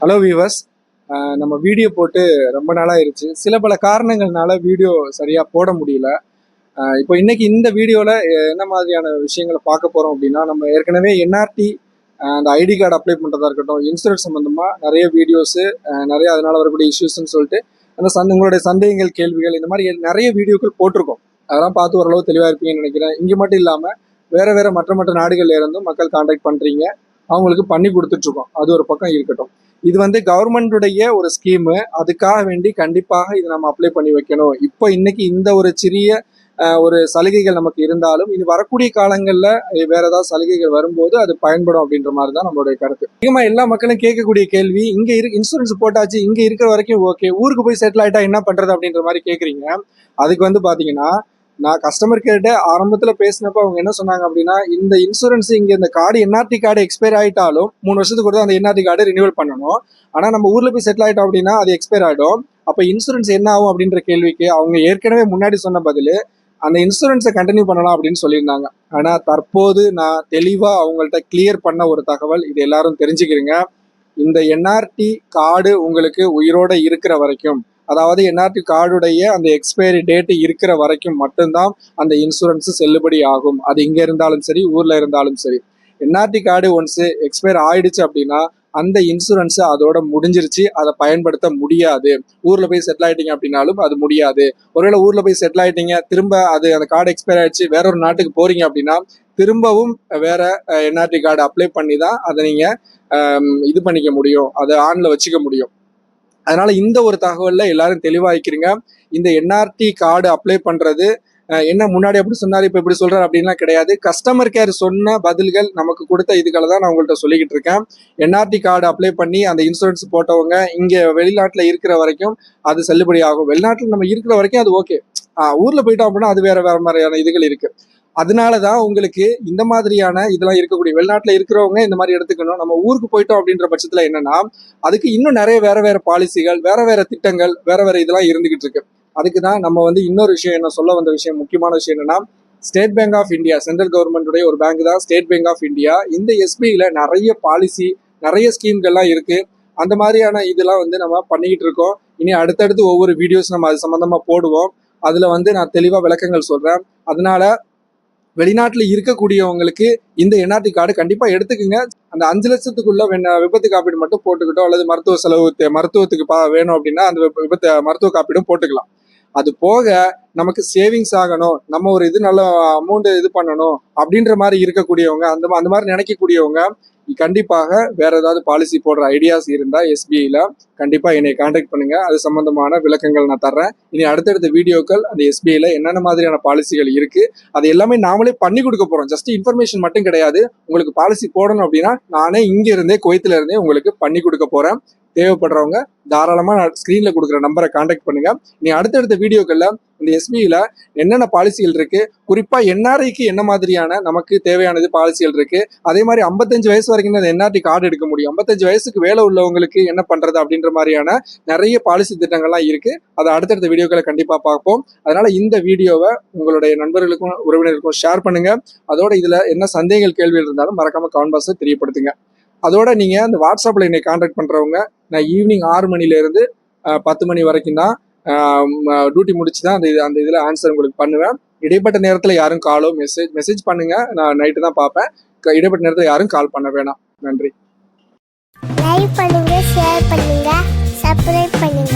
Hello viewers நம்ம video போட்டு ரொம்ப நாளாக இருந்துச்சு சில பல காரணங்கள்னால வீடியோ சரியாக போட முடியல. இப்போ இன்றைக்கி இந்த வீடியோவில் என்ன மாதிரியான விஷயங்களை பார்க்க போகிறோம் அப்படின்னா நம்ம ஏற்கனவே என்ஆர்டி அந்த ஐடி கார்டு அப்ளை பண்ணுறதா இருக்கட்டும் இன்சூரன்ஸ் சம்மந்தமாக நிறைய வீடியோஸு நிறைய அதனால் வரக்கூடிய இஷ்யூஸ்ன்னு சொல்லிட்டு அந்த சந்த உங்களுடைய சந்தேகங்கள் கேள்விகள் இந்த மாதிரி நிறைய வீடியோக்கள் போட்டிருக்கோம். அதெல்லாம் பார்த்து ஓரளவு தெளிவாக இருப்பீங்கன்னு நினைக்கிறேன். இங்கே மட்டும் இல்லாமல் வேறு வேறு மற்ற மற்ற நாடுகளில் இருந்தும் மக்கள் காண்டாக்ட் பண்ணுறீங்க அவங்களுக்கு பண்ணி கொடுத்துட்ருக்கோம். அது ஒரு பக்கம் இருக்கட்டும். இது வந்து கவர்மெண்ட்டுடைய ஒரு ஸ்கீமு அதுக்காக வேண்டி கண்டிப்பாக இது நம்ம அப்ளை பண்ணி வைக்கணும். இப்போ இன்னைக்கு இந்த ஒரு சிறிய ஒரு சலுகைகள் நமக்கு இருந்தாலும் இனி வரக்கூடிய காலங்களில் வேற ஏதாவது சலுகைகள் வரும்போது அது பயன்படும் அப்படின்ற மாதிரி தான் நம்மளுடைய கருத்து. அதிகமாக எல்லா மக்களும் கேட்கக்கூடிய கேள்வி இங்கே இரு இன்சூரன்ஸ் போட்டாச்சு இங்கே இருக்கிற வரைக்கும் ஓகே ஊருக்கு போய் செட்டில் ஆகிட்டா என்ன பண்ணுறது அப்படின்ற மாதிரி கேட்குறீங்க. அதுக்கு வந்து பார்த்தீங்கன்னா நான் கஸ்டமர் கேர்ட்ட ஆரம்பத்தில் பேசினப்ப அவங்க என்ன சொன்னாங்க அப்படின்னா இந்த இன்சூரன்ஸ் இங்கே இந்த கார்டு என்ஆர்டி கார்டு எக்ஸ்பயர் ஆயிட்டாலும் மூணு வருஷத்துக்கு கூட அந்த என்ஆர்டி கார்டு ரினியூவல் பண்ணணும். ஆனால் நம்ம ஊரில் போய் செட்டில் ஆயிட்டோம் அப்படின்னா அது எக்ஸ்பயர் ஆகிடும் அப்போ இன்சூரன்ஸ் என்ன ஆகும் அப்படின்ற கேள்விக்கு அவங்க ஏற்கனவே முன்னாடி சொன்ன பதில் அந்த இன்சூரன்ஸை கண்டினியூ பண்ணலாம் அப்படின்னு சொல்லியிருந்தாங்க. ஆனால் தற்போது நான் தெளிவாக அவங்கள்ட்ட கிளியர் பண்ண ஒரு தகவல் இது எல்லாரும் தெரிஞ்சுக்கிறீங்க. இந்த என்ஆர்டி கார்டு உங்களுக்கு உயிரோட இருக்கிற வரைக்கும் அதாவது என்ஆர்டி கார்டுடைய அந்த எக்ஸ்பைரி டேட் இருக்கிற வரைக்கும் மட்டும்தான் அந்த இன்சூரன்ஸ் செல்லுபடி ஆகும். அது இங்கே இருந்தாலும் சரி ஊரில் இருந்தாலும் சரி. என்ஆர்டி கார்டு ஒன்ஸ் எக்ஸ்பயர் ஆயிடுச்சு அப்படின்னா அந்த இன்சூரன்ஸ் அதோட முடிஞ்சிருச்சு. அதை பயன்படுத்த முடியாது. ஊரில் போய் செட்டில் ஆயிட்டீங்க அப்படின்னாலும் அது முடியாது. ஒருவேளை ஊரில் போய் செட்டில் ஆயிட்டீங்க திரும்ப அது அந்த கார்டு எக்ஸ்பயர் ஆயிடுச்சு வேற ஒரு நாட்டுக்கு போறீங்க அப்படின்னா திரும்பவும் வேற என்ஆர்டி கார்டு அப்ளை பண்ணி தான் அதை நீங்கள் இது பண்ணிக்க முடியும். அதை ஆன்ல வச்சுக்க முடியும். அதனால இந்த ஒரு தகவல்ல எல்லாரும் தெளிவாக்கிக்கிறீங்க இந்த என்ஆர்டி கார்டு அப்ளை பண்றது என்ன முன்னாடி எப்படி சொன்னார் இப்போ இப்படி சொல்கிறார் அப்படின்லாம் கிடையாது. கஸ்டமர் கேர் சொன்ன பதில்கள் நமக்கு கொடுத்த இதுகளை தான் நான் உங்கள்கிட்ட சொல்லிக்கிட்டு இருக்கேன். என்ஆர்டி கார்டு அப்ளை பண்ணி அந்த இன்சூரன்ஸ் போட்டவங்க இங்கே வெளிநாட்டில் இருக்கிற வரைக்கும் அது செல்லுபடி ஆகும் வெளிநாட்டில் நம்ம இருக்கிற வரைக்கும் அது ஓகே ஊரில் போயிட்டோம் அப்படின்னா அது வேற வேற மாதிரியான இதுகள் இருக்குது அதனால தான் உங்களுக்கு இந்த மாதிரியான இதெல்லாம் இருக்கக்கூடிய வெளிநாட்டில் இருக்கிறவங்க இந்த மாதிரி எடுத்துக்கணும். நம்ம ஊருக்கு போயிட்டோம் அப்படின்ற பட்சத்தில் என்னன்னா அதுக்கு இன்னும் நிறைய வேற வேற பாலிசிகள் வேற வேற திட்டங்கள் வேற வேற இதெல்லாம் இருந்துகிட்டு இருக்கு. அதுக்கு தான் நம்ம வந்து இன்னொரு விஷயம் என்ன சொல்ல வந்த விஷயம் முக்கியமான விஷயம் என்னன்னா State Bank of India central கவர்மெண்ட்டுடைய ஒரு பேங்க் தான் ஸ்டேட் பேங்க் ஆஃப் இந்தியா இந்த எஸ்பிஐல நிறைய பாலிசி நிறைய ஸ்கீம்கள்லாம் இருக்கு. அந்த மாதிரியான இதெல்லாம் வந்து நம்ம பண்ணிக்கிட்டு இருக்கோம். இனி அடுத்தடுத்து ஒவ்வொரு வீடியோஸ் நம்ம அது சம்மந்தமாக போடுவோம். அதில் வந்து நான் தெளிவாக விளக்கங்கள் சொல்கிறேன் அதனால வெளிநாட்டில் இருக்கக்கூடியவங்களுக்கு இந்த என்ஆர்டி கார்டு கண்டிப்பாக எடுத்துக்கோங்க. அந்த அஞ்சு லட்சத்துக்குள்ள விபத்து காப்பீடு மட்டும் போட்டுக்கிட்டோம் அல்லது மருத்துவ செலவு மருத்துவத்துக்கு பா வேணும் அப்படின்னா அந்த விபத்து மருத்துவ காப்பீடும் போட்டுக்கலாம். அது போக நமக்கு சேவிங்ஸ் ஆகணும். நம்ம ஒரு இது நல்ல அமௌண்ட் இது பண்ணணும் அப்படின்ற மாதிரி இருக்கக்கூடியவங்க அந்த அந்த மாதிரி நினைக்கக்கூடியவங்க கண்டிப்பாக வேற ஏதாவது பாலிசி போடுற ஐடியாஸ் இருந்தா எஸ்பிஐல கண்டிப்பா என்னை காண்டாக்ட் பண்ணுங்க. அது சம்பந்தமான விளக்கங்கள் நான் தர்றேன். இனி அடுத்தடுத்த வீடியோக்கள் அந்த எஸ்பிஐல என்னென்ன மாதிரியான பாலிசிகள் இருக்கு அது எல்லாமே நாமளே பண்ணி கொடுக்க போறோம். ஜஸ்ட் இன்ஃபர்மேஷன் மட்டும் கிடையாது. உங்களுக்கு பாலிசி போடணும் அப்படின்னா நானே இங்க இருந்தே குவைத்துல இருந்தே உங்களுக்கு பண்ணி கொடுக்க போறேன். தேவைப்படுறவங்க தாராளமாக நான் கொடுக்குற நம்பரை காண்டாக்ட் பண்ணுங்க. நீ அடுத்தடுத்த வீடியோக்களில் இந்த எஸ்பியில் என்னென்ன பாலிசிகள் இருக்கு குறிப்பாக என்ஆர்ஐக்கு என்ன மாதிரியான நமக்கு தேவையானது பாலிசிகள் இருக்கு அதே மாதிரி 55 வயசு வரைக்கும் அந்த என்ஆர்டி கார்டு எடுக்க முடியும். 55 வயசுக்கு வேலை உள்ளவங்களுக்கு என்ன பண்றது அப்படின்ற மாதிரியான நிறைய பாலிசி திட்டங்கள்லாம் இருக்கு. அதை அடுத்தடுத்த வீடியோக்களை கண்டிப்பாக பார்ப்போம். அதனால இந்த வீடியோவை உங்களுடைய நண்பர்களுக்கும் உறவினர்களுக்கும் ஷேர் பண்ணுங்க. அதோட இதில் என்ன சந்தேகங்கள் கேள்விகள் இருந்தாலும் மறக்காம கமெண்ட் தெரியப்படுத்துங்க. அதோட நீங்கள் அந்த வாட்ஸ்அப்பில் என்னை காண்டாக்ட் பண்ணுறவங்க நான் ஈவினிங் ஆறு மணிலேருந்து பத்து மணி வரைக்கும் தான் டியூட்டி முடிச்சு தான் அந்த இது அந்த இதில் ஆன்சர் உங்களுக்கு பண்ணுவேன். இடைப்பட்ட நேரத்தில் யாரும் காலோ மெசேஜ் மெசேஜ் பண்ணுங்கள் நான் நைட்டு தான் பார்ப்பேன். இடைப்பட்ட நேரத்தில் யாரும் கால் பண்ண வேணாம். நன்றி. லைக் பண்ணுங்கள் ஷேர் பண்ணுங்கள் சப்ஸ்கிரைப் பண்ணுங்கள்